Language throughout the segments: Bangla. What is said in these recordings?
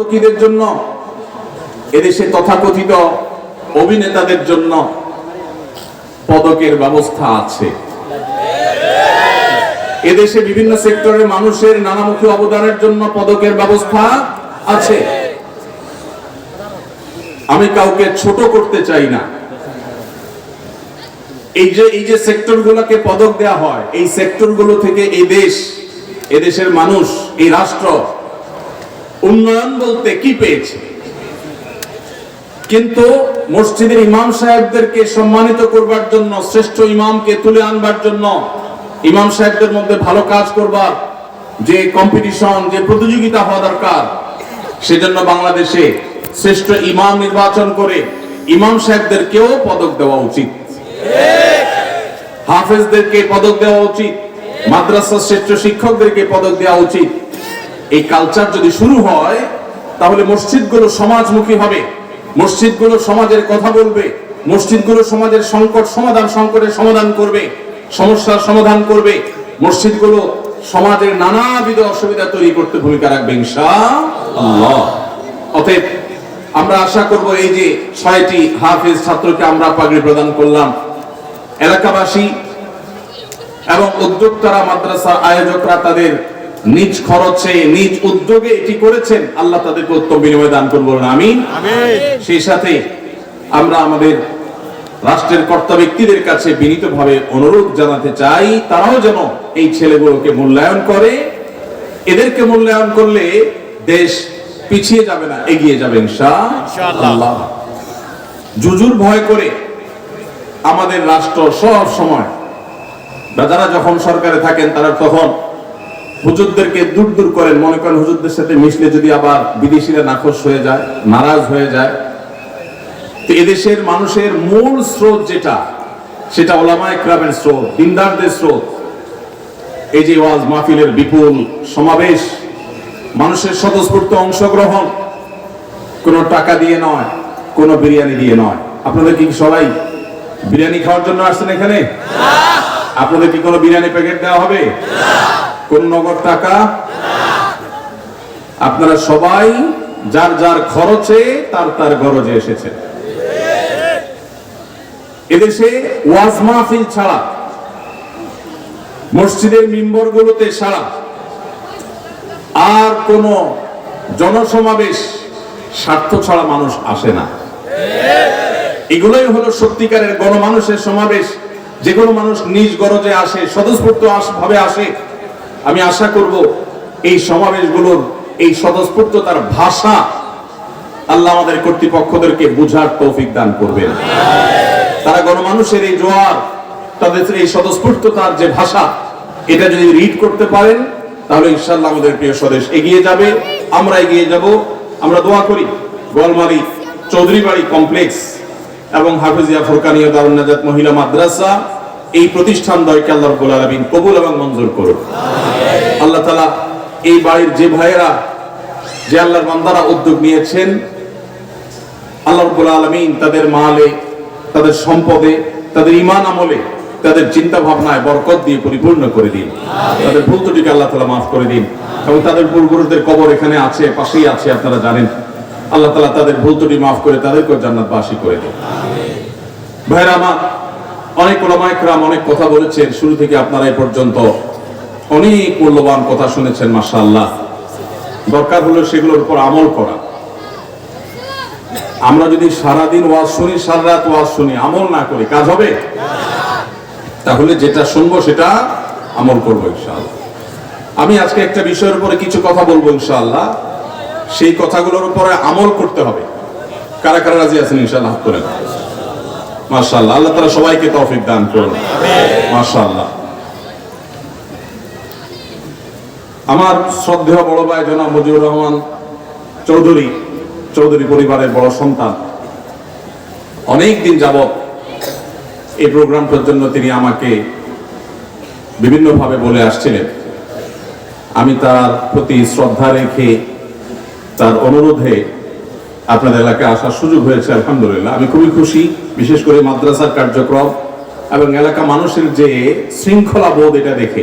লোকীদের জন্য, এদেশে তথাকথিত অভিনেতাদের জন্য পদকের ব্যবস্থা আছে। এদেশে বিভিন্ন সেক্টরের মানুষের নানামুখী অবদানের জন্য পদকের ব্যবস্থা আছে। আমি কাউকে ছোট করতে চাই না। এই যে এই যে সেক্টরগুলোকে পদক দেয়া হয়, এই সেক্টরগুলো থেকে এই দেশ, এদেশের মানুষ, এই রাষ্ট্র উন্নয়ন বলতে কি পেয়েছে? কিন্তু মসজিদের ইমাম সাহেবদেরকে সম্মানিত করবার জন্য, শ্রেষ্ঠ ইমামকে তুলে আনবার জন্য ইমাম সাহেবদের মধ্যে ভালো কাজ করবার যে কম্পিটিশন যে প্রতিযোগিতা হওয়া দরকার, সেজন্য বাংলাদেশে শ্রেষ্ঠ ইমাম নির্বাচন করে ইমাম সাহেবদেরকেও পদক দেওয়া উচিত। হাফেজদেরকে পদক দেওয়া উচিত। মাদ্রাসার শ্রেষ্ঠ শিক্ষকদেরকে পদক দেওয়া উচিত। এই কালচার যদি শুরু হয়, তাহলে মসজিদগুলো সমাজমুখী হবে। মসজিদগুলো সমাজের কথা বলবে। মসজিদগুলো সমাজের সংকট সমাধান, সংকটের সমাধান করবে। সমস্যার সমাধান করবে। মসজিদগুলো সমাজের নানাবিধ অসুবিধা তৈরি করতে ভূমিকা রাখবে অতএব আমরা আশা করব এই যে ছয়টি হাফেজ ছাত্রকে আমরা পাগড়ি প্রদান করলাম। এলাকাবাসী এবং উদ্যোক্তারা মাদ্রাসা আয়োজকরা তাদের নিজ খরচে নিজ উদ্যোগে এটি করেছেন। আল্লাহ তাদেরকে উত্তম বিনিময় দান করব আমি সেই সাথে আমরা আমাদের রাষ্ট্রের কর্তা ব্যক্তিদের কাছে বিনীতভাবে অনুরোধ জানাতে চাই তারাও যেন এই ছেলেগুলোকে মূল্যায়ন করে। এদেরকে মূল্যায়ন করলে দেশ পিছিয়ে যাবে না এগিয়ে যাবে ইনশাআল্লাহ। জুজুর ভয় করে আমাদের রাষ্ট্র সব সময় যারা যখন সরকারে থাকেন তারা তখন হুজুরদেরকে দূর দূর করেন। মনে করেন হুজুরদের সাথে মিশলে যদি আবার বিদেশিরা নাখোশ হয়ে যায় নারাজ হয়ে যায়। তো এদেশের মানুষের মূল স্রোত যেটা সেটা ওলামা একরামের স্রোত দিনদারদের স্রোত। এই যে ওয়াজ মাহফিলের বিপুল সমাবেশ মানুষের স্বতঃস্ফূর্ত অংশগ্রহণ কোনো টাকা দিয়ে নয় কোনো বিরিয়ানি দিয়ে নয়। আপনাদের কি সবাই বিরিয়ানি খাওয়ার জন্য আসছেন এখানে? আপনাদের কি কোনো বিরিয়ানি প্যাকেট দেওয়া হবে? কোন নগদ টাকা? আপনারা সবাই, যার যার খরচে তার তার গরজে এসেছে। এদেশে ওয়াজ মাহফিল ছাড়া, মসজিদের মিম্বরগুলোতে ছাড়া, আর কোন জনসমাবেশ স্বার্থ ছাড়া মানুষ আসে না। এগুলোই হলো সত্যিকারের গণমানুষের সমাবেশ। যে কোনো মানুষ নিজ গরজে আসে স্বতঃস্ফূর্ত ভাবে আসে আমি আশা করব এই সমাবেশগুলোর এই স্বতঃস্ফূর্ততার ভাষা আল্লাহ আমাদের কর্তৃপক্ষদেরকে বুঝার তৌফিক দান করবেন। তারা গণমানুষের এই জোয়ার, তাদের এই স্বতঃস্ফূর্ততার যে ভাষা, এটা যদি রিড করতে পারেন, তাহলে ইনশাল্লাহ আমাদের প্রিয় স্বদেশ এগিয়ে যাবে। আমরা এগিয়ে যাব। আমরা দোয়া করি গোয়ালমারি চৌধুরী বাড়ি কমপ্লেক্স এবং হাফিজিয়া ফোরকানিয়া দারুণ নাজাত মহিলা মাদ্রাসা এই প্রতিষ্ঠান দয়কে আল্লাহ রব্বুল আলামিন কবুল এবং মঞ্জুর করুন আল্লাহ তাআলা এই বাড়ির যে ভাইয়েরা, যে আল্লাহর বান্দারা উদ্যোগ নিয়েছেন, আল্লাহ রব্বুল আলামিন তাদের মালে, তাদের সম্পদে, তাদের ঈমান আমলে, তাদের চিন্তা ভাবনায় বরকত দিয়ে পরিপূর্ণ করে দিন। তাদের ভুল ত্রুটিকে আল্লাহ তাআলা মাফ করে দিন এবং তাদের পূর্বপুরুষদের কবর এখানে আছে, পাশেই আছে, আপনারা জানেন। আল্লাহ তাআলা তাদের ভুল ত্রুটি মাফ করে তাদেরকে জান্নাতবাসী করে দিন। ভাইরা আমার অনেক ওলামা একরাম অনেক কথা বলেছেন, শুরু থেকে আপনারা এ পর্যন্ত অনেক মূল্যবান কথা শুনেছেন, মাশাআল্লাহ। দরকার হলো সেগুলোর উপর আমল করা। আমরা যদি সারাদিন ওয়াজ শুনি, সারা রাত ওয়াজ শুনি, আমল না করি, কাজ হবে? তাহলে যেটা শুনব সেটা আমল করব, ইনশাআল্লাহ। আমি আজকে একটা বিষয়ের উপরে কিছু কথা বলব, ইনশাআল্লাহ। সেই কথাগুলোর উপরে আমল করতে হবে। কারা কারা রাজি আছেন, ইনশাআল্লাহ, হাত তোলেন আল্লাহ তাআলা সবাইকে তৌফিক দান করুন। মাশাআল্লাহ। আমার শ্রদ্ধেয় বড় ভাই জনাব মুজিবুর রহমান চৌধুরী চৌধুরী পরিবারের বড় সন্তান। অনেক দিন যাবত এই প্রোগ্রামটার জন্য তিনি আমাকে বিভিন্নভাবে বলে আসছিলেন। আমি তার প্রতি শ্রদ্ধা রেখে, তার অনুরোধে আপনাদের এলাকায় আসার সুযোগ হয়েছে, আলহামদুলিল্লাহ। আমি খুবই খুশি, বিশেষ করে মাদ্রাসার কার্যক্রম এবং এলাকা মানুষের যে শৃঙ্খলা বোধ এটা দেখে।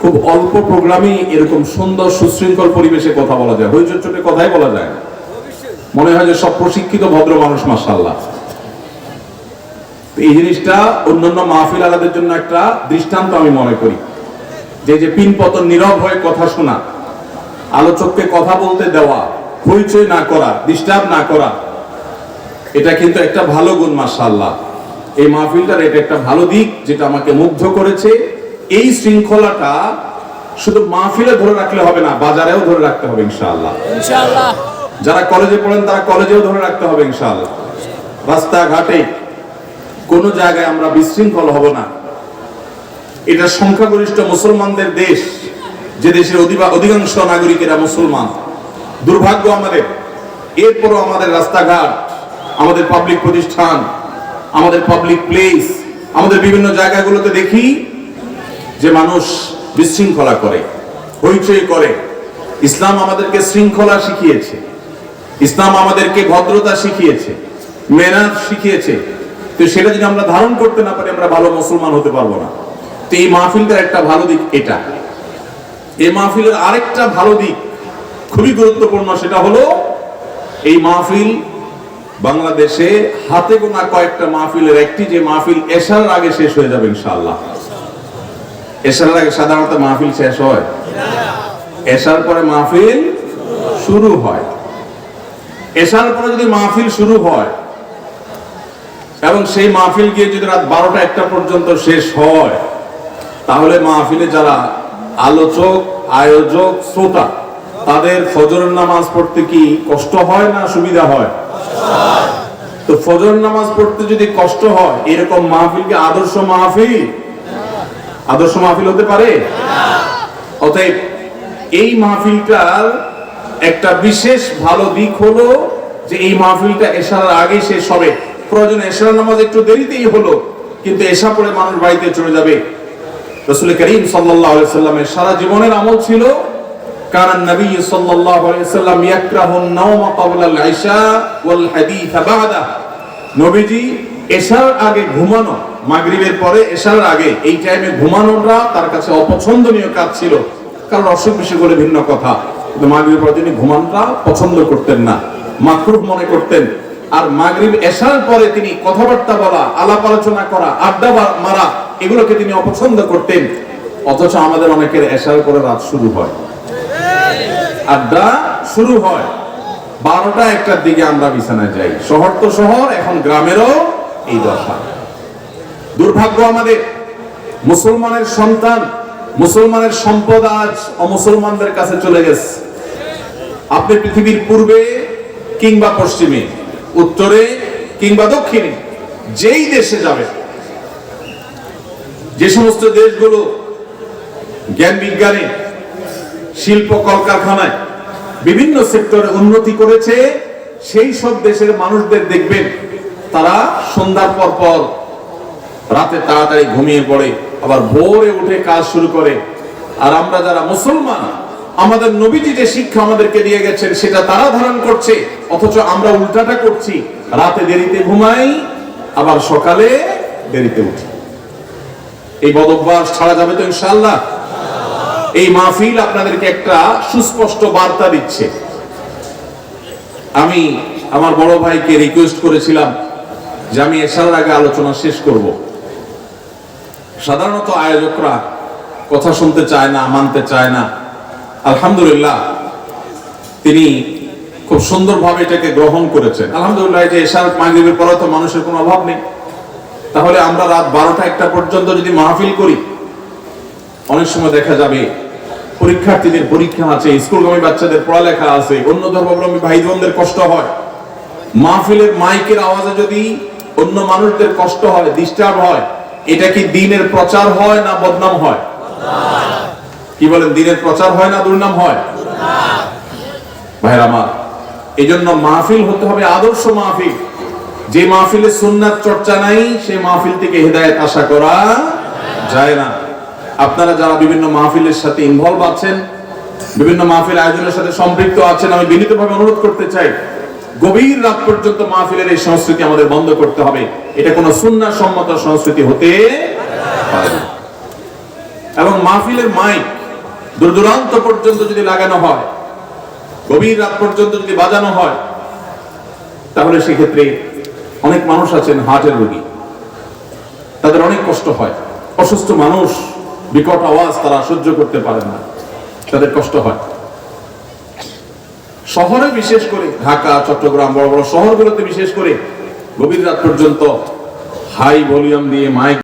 খুব অল্প প্রোগ্রামে এরকম সুন্দর, সুশৃঙ্খল পরিবেশে কথা বলা যায়। হইচট কথাই বলা যায় মনে হয় যে সব প্রশিক্ষিত ভদ্র মানুষ মাসাল্লাহ এই জিনিসটা অন্যান্য মাহফিল আলাদের জন্য একটা দৃষ্টান্ত আমি মনে করি। যে যে পিন পতন নীরব হয়ে কথা শোনা, আলোচককে কথা বলতে দেওয়া হইচই না করা ডিস্টার্ব না করা এটা কিন্তু একটা ভালো গুণ মাসাল্লাহ এই মাহফিলটার এটা একটা ভালো দিক যেটা আমাকে মুগ্ধ করেছে। এই শৃঙ্খলাটা শুধু মাহফিলে ধরে রাখলে হবে না বাজারেও ধরে রাখতে হবে ইনশাআল্লাহ। ইনশাআল্লাহ। যারা কলেজে পড়েন তারা কলেজেও ধরে রাখতে হবে ইনশাআল্লাহ। রাস্তাঘাটে কোন জায়গায় আমরা বিশৃঙ্খল হব না। এটা সংখ্যাগরিষ্ঠ মুসলমানদের দেশ যে দেশের অধিকাংশ নাগরিকেরা মুসলমান। দুর্ভাগ্য আমাদের। এরপরও আমাদের রাস্তাঘাট, আমাদের পাবলিক প্রতিষ্ঠান, আমাদের পাবলিক প্লেস আমাদের বিভিন্ন জায়গাগুলোতে দেখি যে মানুষ বিশৃঙ্খলা করে, হইচই করে। ইসলাম আমাদেরকে শৃঙ্খলা শিখিয়েছে। ইসলাম আমাদেরকে ভদ্রতা শিখিয়েছে মেনাত শিখিয়েছে। তো সেটা যদি আমরা ধারণ করতে না পারি, আমরা ভালো মুসলমান হতে পারব না। তো এই মাহফিলটার একটা ভালো দিক এটা। এই মাহফিলের আরেকটা ভালো দিক খুবই গুরুত্বপূর্ণ সেটা হলো, এই মাহফিল বাংলাদেশে হাতে গোনা কয়েকটা মাহফিলের একটি, যে মাহফিল এশার আগে শেষ হয়ে যাবে ইনশাআল্লাহ। এশার আগে সাধারণত মাহফিল শেষ হয়? এশার পরে মাহফিল শুরু হয়। এশার পরে যদি মাহফিল শুরু হয়, এবং সেই মাহফিল গিয়ে যদি রাত বারোটা একটা পর্যন্ত শেষ হয়, তাহলে মাহফিলে যারা আলোচক, আয়োজক, শ্রোতা তাদের ফজরের নামাজ পড়তে কি কষ্ট হয় না সুবিধা হয়? তো ফজর নামাজ পড়তে যদি কষ্ট হয়, এরকম মাহফিল কি আদর্শ মাহফিল? আদর্শ মাহফিল হতে পারে? অতএব এই মাহফিলটার একটা বিশেষ ভালো দিক হলো যে এই মাহফিলটা এশার আগে শেষ হবে। প্রয়োজন এশার নামাজ একটু দেরিতেই হলো, কিন্তু এশা পড়ে মানুষ বাড়িতে চলে যাবে। রসুল করিম আলাইহি সাল্লামের সারা জীবনের আমল ছিল নবী সাল্লাল্লাহু আলাইহি সাল্লাম ইয়াকরাহুন নাওমা ক্বাবলা আল ইশা ওয়াল হাদিস বাদা নবীজি এশার আগে ঘুমানো, মাগরিবের পরে এশার আগে, এই টাইমে ঘুমানোটা তার কাছে অপছন্দনীয় কাজ ছিল। কারণ অসুখ হলে ভিন্ন কথা। কিন্তু মাগরিবের পরে তিনি ঘুমানটা পছন্দ করতেন না, মাকরুহ মনে করতেন। আর মাগরিব এশার পরে তিনি কথাবার্তা বলা, আলাপ আলোচনা করা, আড্ডা মারা, এগুলোকে তিনি অপছন্দ করতেন। অথচ আমাদের অনেকের এশার পরে রাত শুরু হয়। আড্ডা শুরু হয়। বারোটা একটার দিকে আমরা বিছানায় যাই। শহর তো শহর, এখন গ্রামেরও এই দশা। দুর্ভাগ্য আমাদের, মুসলমানের সন্তান, মুসলমানের সম্পদ আজ অমুসলমানদের কাছে চলে গেছে। আপনি পৃথিবীর পূর্বে কিংবা পশ্চিমে, উত্তরে কিংবা দক্ষিণে, যেই দেশে যাবে যে সমস্ত দেশগুলো জ্ঞান বিজ্ঞানে শিল্প কলকারখানায় বিভিন্ন সেক্টরে উন্নতি করেছে, সেই সব দেশের মানুষদের দেখবেন, তারা সন্ধ্যার পর পর রাতে তাড়াতাড়ি ঘুমিয়ে পড়ে, আবার ভোরে উঠে কাজ শুরু করে। আর আমরা যারা মুসলমান, আমাদের নবীজি যে শিক্ষা আমাদেরকে দিয়ে গেছেন, সেটা তারা ধারণ করছে, অথচ আমরা উল্টাটা করছি। রাতে দেরিতে ঘুমাই, আবার সকালে দেরিতে উঠি। এই বদভ্যাস ছাড়া যাবে তো ইনশাআল্লাহ। এই মাহফিল আপনাদেরকে একটা সুস্পষ্ট বার্তা দিচ্ছে। আমি আমার বড় ভাইকে রিকোয়েস্ট করেছিলাম যে আমি এসার আগে আলোচনা শেষ করব। সাধারণত আয়োজকরা কথা শুনতে চায় না, মানতে চায় না। আলহামদুলিল্লাহ, তিনি খুব সুন্দরভাবে এটাকে গ্রহণ করেছেন। আলহামদুলিল্লাহ যে এসার মাগরিবের পরে তো মানুষের কোনো অভাব নেই। তাহলে আমরা রাত বারোটা একটা পর্যন্ত যদি মাহফিল করি, অনেক সময় দেখা যাবে পরীক্ষার্থীদের পরীক্ষা আছে, স্কুলগামী বাচ্চাদের পড়ালেখা আছে, অন্য ধর্মাবলম্বী ভাই বোনদের কষ্ট হয়। মাহফিলের মাইকের আওয়াজে যদি অন্য মানুষদের কষ্ট হয় ডিস্টার্ব হয়, এটা কি দিনের প্রচার হয় না বদনাম হয়? কি বলেন, দিনের প্রচার হয় না দুর্নাম হয়? ভাইয়ের আমার এই জন্য মাহফিল হতে হবে আদর্শ মাহফিল। যে মাহফিলে সুন্নাত চর্চা নাই সেই মাহফিল থেকে হেদায়েত আশা করা যায় না। আপনারা যারা বিভিন্ন মাহফিলের সাথে ইনভলভ আছেন, বিভিন্ন মাহফিল আয়োজনের সাথে সম্পৃক্ত আছেন, আমি বিনীতভাবে অনুরোধ করতে চাই, গভীর রাত পর্যন্ত মাহফিলের এই সংস্কৃতি আমাদের বন্ধ করতে হবে। এটা কোনো সুন্নাহ সম্মত সংস্কৃতি হতে এবং মাহফিলের মাইক দূর দূরান্ত পর্যন্ত যদি লাগানো হয়, গভীর রাত পর্যন্ত যদি বাজানো হয়, তাহলে সেক্ষেত্রে অনেক মানুষ আছেন হার্টের রোগী। তাদের অনেক কষ্ট হয়। অসুস্থ মানুষ বিকট আওয়াজ তারা সহ্য করতে পারে না। তাদের কষ্ট হয়। শহরে বিশেষ করে ঢাকা, চট্টগ্রাম, বড় বড় শহরগুলোতে বিশেষ করে গভীর রাত পর্যন্ত হাই ভলিউম দিয়ে মাইক